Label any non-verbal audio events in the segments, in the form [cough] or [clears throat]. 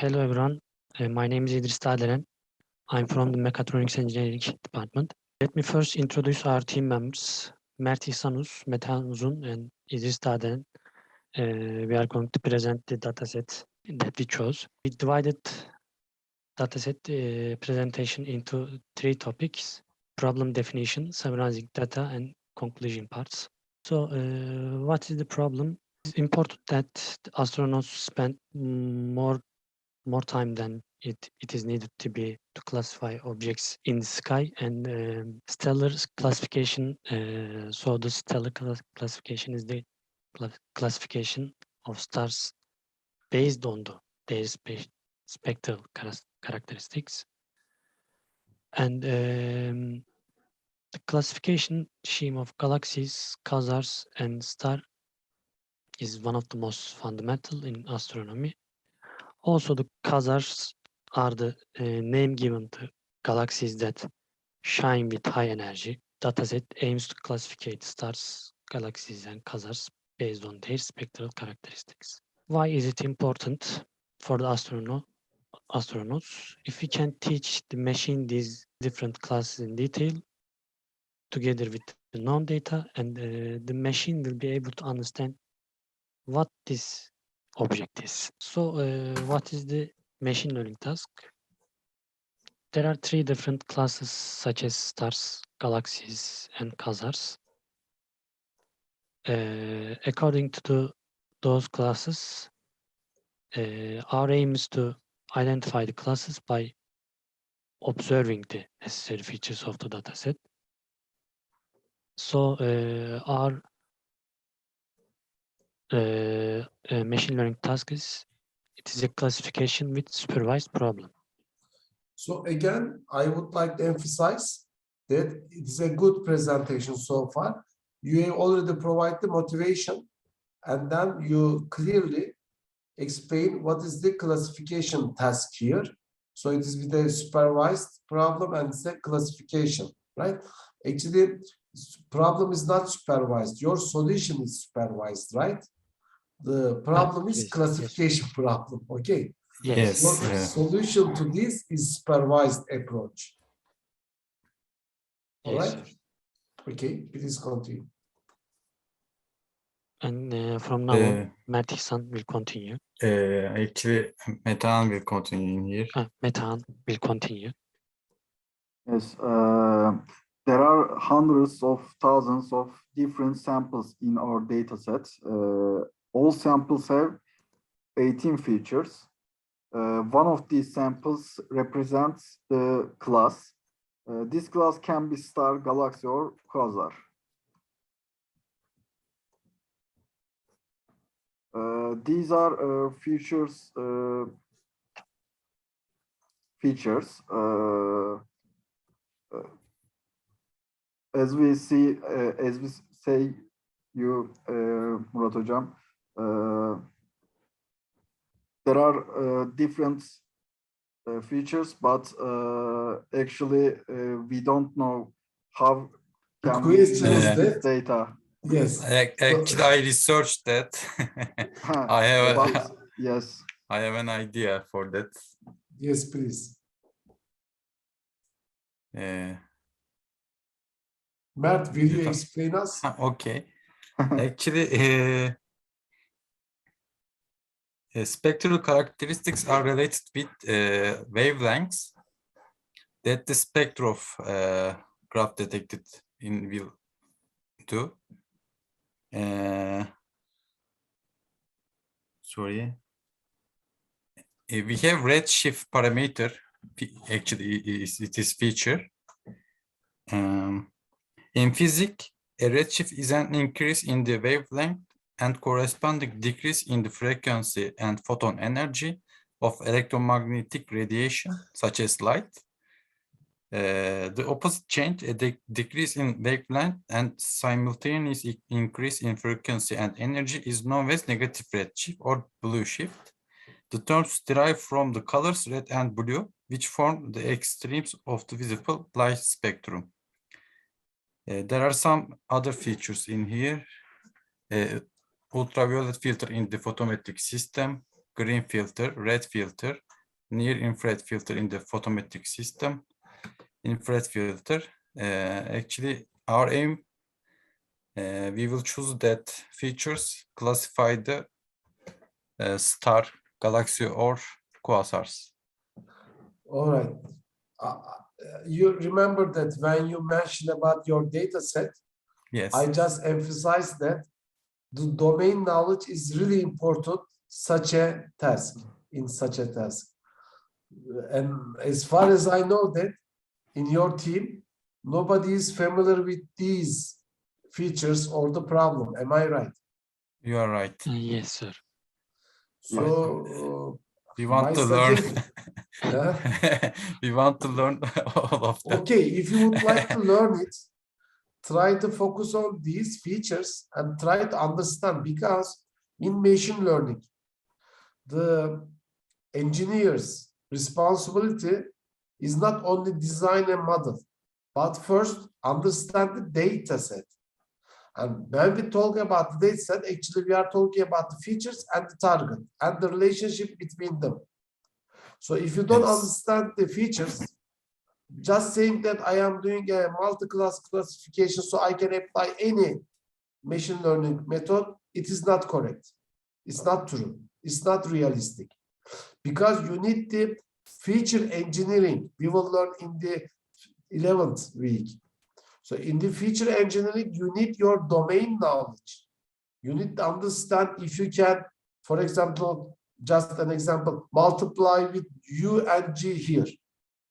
Hello everyone, Uh, my name is İdris Dağdelen. I'm from the Mechatronics Engineering Department. Let me first introduce our team members, Mert İhsanuz, Metehan Uzun, and İdris Dağdelen. Uh, we are going to present the dataset that we chose. We divided dataset uh, presentation into three topics, problem definition, summarizing data, and conclusion parts. So uh, what is the problem? It's important that astronauts spend more more time than it, it is needed to be to classify objects in the sky and um, stellar classification. Uh, so the stellar cla- classification is the cla- classification of stars based on the, their spe- spectral charas- characteristics. And um, the classification scheme of galaxies, quasars, and star is one of the most fundamental in astronomy. Also, the quasars are the uh, name given to galaxies that shine with high energy. Dataset aims to classify stars, galaxies, and quasars based on their spectral characteristics. Why is it important for the astronaut? Astronauts, if we can teach the machine these different classes in detail, together with the known data, and uh, the machine will be able to understand what this object is. So, uh, what is the machine learning task? There are three different classes such as stars, galaxies, and quasars. Uh, according to the, those classes, uh, our aim is to identify the classes by observing the necessary features of the dataset. So uh, our uh, uh, machine learning task is it is a classification with supervised problem. So again, I would like to emphasize that it is a good presentation so far. You already provide the motivation and then you clearly explain what is the classification task here. So it is with a supervised problem and it's a classification, right? Actually, problem is not supervised. Your solution is supervised, right? The problem yes, is yes. classification problem, okay? Yes. So yeah. solution to this is supervised approach. All Yes, right, sir. okay, please continue. And uh, from now on, Uh, Mert İhsan will continue. uh, actually, Metehan will continue in here. Uh, Metehan will continue. Yes, uh, there are hundreds of thousands of different samples in our data set. Uh, all samples have 18 features. Uh, one of these samples represents the class. Uh, this class can be star, galaxy, or quasar. Uh, these are uh, features. Uh, features. Uh, as we see, as we say, you, Murat Hocam, there are uh, different uh, features, but uh, actually uh, we don't know how The can we use this data. Yes, Ac- Actually, I researched that. [laughs] [laughs] I have, a, But, [laughs] yes, I have an idea for that. yes, please. Uh, Mert, will you explain us? okay. Actually, uh, uh, spectral characteristics are related with uh, wavelengths that the spectrum of uh, graph detected in will do. Uh, sorry. Uh, we have redshift parameter. Actually, it is feature. Um, in physics, a redshift is an increase in the wavelength and corresponding decrease in the frequency and photon energy of electromagnetic radiation, such as light. Uh, the opposite change, a de- decrease in wavelength and simultaneous increase in frequency and energy is known as negative redshift or blue shift. The terms derive from the colors red and blue, which form the extremes of the visible light spectrum. Uh, there are some other features in here. Uh, ultraviolet filter in the photometric system, green filter, red filter, near infrared filter in the photometric system. Infrared filter, uh, actually our aim, uh, we will choose that features classify the uh, star, galaxy or quasars. All right. Uh, uh, you remember that when you mentioned about your data set, Yes, I just emphasized that the domain knowledge is really important such a task in such a task. And as far as I know that in your team, nobody is familiar with these features or the problem. Am I right? you are right. Uh, yes, sir. So, [laughs] We want to learn. suggestion- [laughs] uh, we want to learn all of them. Okay, if you would like to learn it, try to focus on these features and try to understand because in machine learning, the engineer's responsibility is not only design a model, but first understand the data set. And when we talk about the data set, actually we are talking about the features and the target and the relationship between them. So if you don't Yes. understand the features, just saying that I am doing a multi-class classification so I can apply any machine learning method, it is not correct. It's not true. It's not realistic. Because you need the feature engineering. We will learn in the 11th week. So in the feature engineering, you need your domain knowledge. You need to understand if you can, for example, just an example, multiply with U and G here.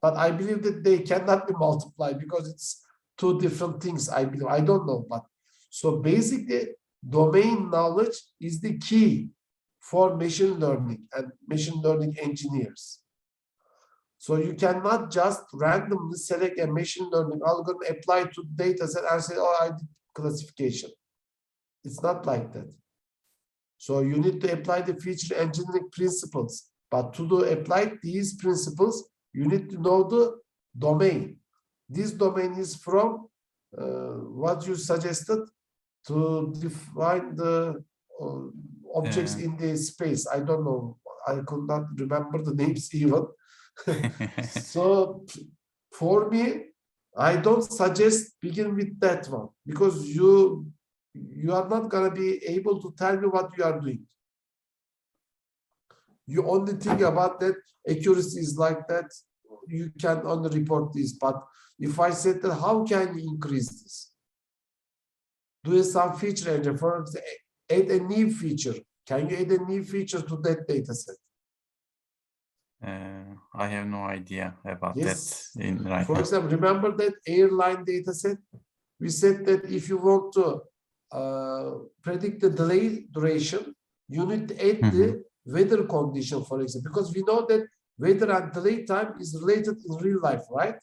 But I believe that they cannot be multiplied because it's two different things. I believe, I don't know, but so basically domain knowledge is the key for machine learning and machine learning engineers. So you cannot just randomly select a machine learning algorithm, apply to data set and say, oh, I did classification. It's not like that. So you need to apply the feature engineering principles. But to do apply these principles, you need to know the domain. This domain is from uh, what you suggested to define the uh, objects Yeah. in the space. I don't know. I could not remember the [laughs] names even. [laughs] So for me, I don't suggest begin with that one because you you are not gonna be able to tell me what you are doing. You only think about that accuracy is like that. You can only report this, but if I said that, how can you increase this? Do some feature engine, for add a new feature. Can you add a new feature to that data set? Uh, I have no idea about Yes. that in right For now. example, remember that airline data set? We said that if you want to uh, predict the delay duration, you need to add the weather condition, for example, because we know that weather and delay time is related in real life, right?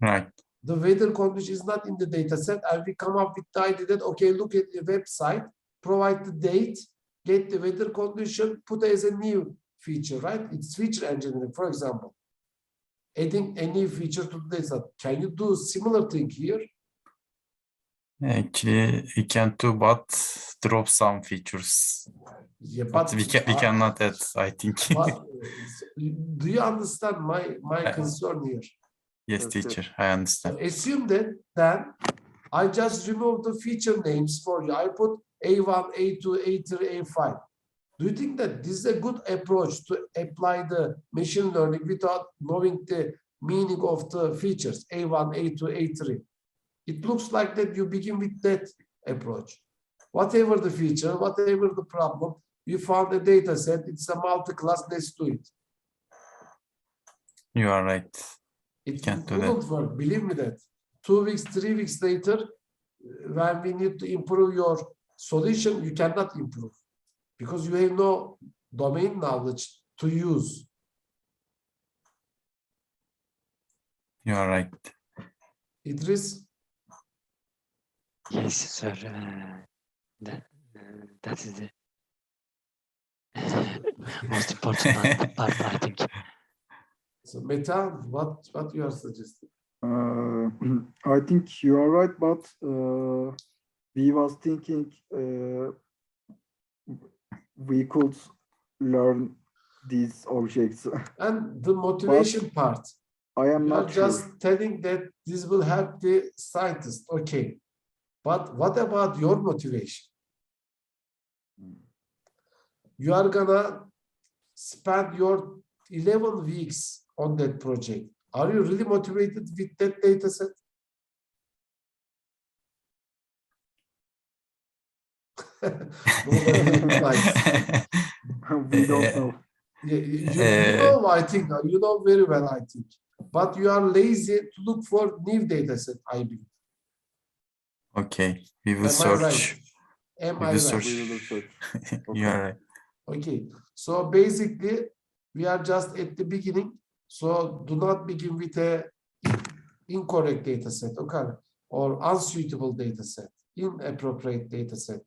Right. The weather condition is not in the data set, and we come up with the idea that, okay, look at the website, provide the date, get the weather condition, put as a new feature, right? It's feature engineering, for example. Adding a new feature to the data. Can you do similar thing here? Actually, we can do, but drop some features. Yeah, But we can we uh, cannot add, I think. but, [laughs] do you understand my my concern here? Yes. teacher, I understand. Assume that then I just remove the feature names for you. I put A1, A2, A3, A5. Do you think that this is a good approach to apply the machine learning without knowing the meaning of the features A1, A2, A3? It looks like that you begin with that approach. Whatever the feature, whatever the problem, you found a data set, it's a multi-class, let's do it. You are right. It Can't do that. work, believe me that. Two weeks, three weeks later, uh, when we need to improve your solution, you cannot improve. Because you have no domain knowledge to use. You are right. Idris, Yes, sir. Uh, that, uh, that is the most important part, part, I think. so Meta, what, what you are suggesting? Uh, [clears throat] I think you are right, but uh, we was thinking uh, we could learn these objects. [laughs] And the motivation part, I am you are not sure. just telling that this will help the scientist, okay. But what about your motivation? You are gonna spend your 11 weeks on that project. Are you really motivated with that data set? [laughs] [laughs] We don't know. You, you- know, I think, uh, you know very well, I think. But you are lazy to look for new data set, I believe. Okay, we will Am I right? search. Am We I will right? search. We will search. [laughs] You are right. Okay, so basically, we are just at the beginning. So do not begin with a incorrect data set, okay? Or unsuitable data set, inappropriate data set.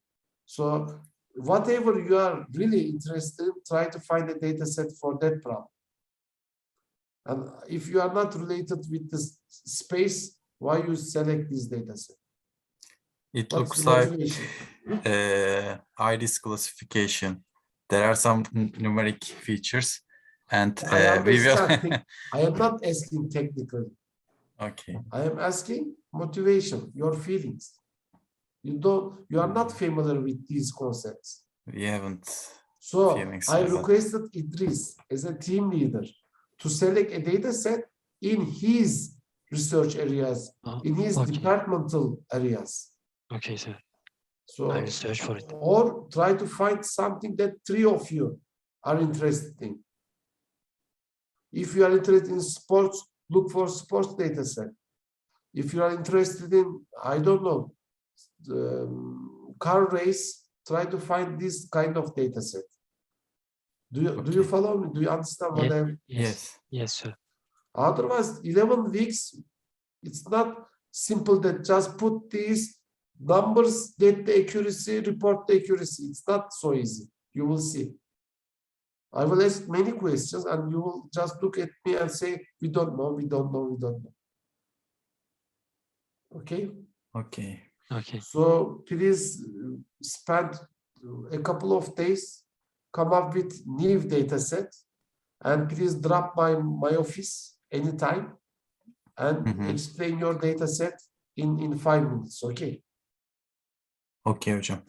So whatever you are really interested, in, try to find a data set for that problem. And if you are not related with this space, why you select this data set? It What's looks like uh, iris classification. There are some numeric features, and I uh, we will. understand. [laughs] I am not asking technically. okay. I am asking motivation, your feelings. You don't, you are not familiar with these concepts. We haven't. So I requested Idris as a team leader to select a data set in his research areas, Oh, in his okay. departmental areas. Okay, sir. So, I will search for it. or try to find something that three of you are interested in. If you are interested in sports, look for sports data set. If you are interested in, I don't know, the um, car race, try to find this kind of data set. Do you, do you follow me? Do you understand what Yes. I'm? Yes. Yes, sir. Otherwise, 11 weeks, it's not simple that just put these numbers, get the accuracy, report the accuracy. It's not so easy. You will see. I will ask many questions and you will just look at me and say, we don't know, we don't know, we don't know. Okay, Okay. Okay. so please uh, spend a couple of days, come up with new data set and please drop by my office anytime and Mhm. explain your data set in, in five minutes, okay? Okay hocam.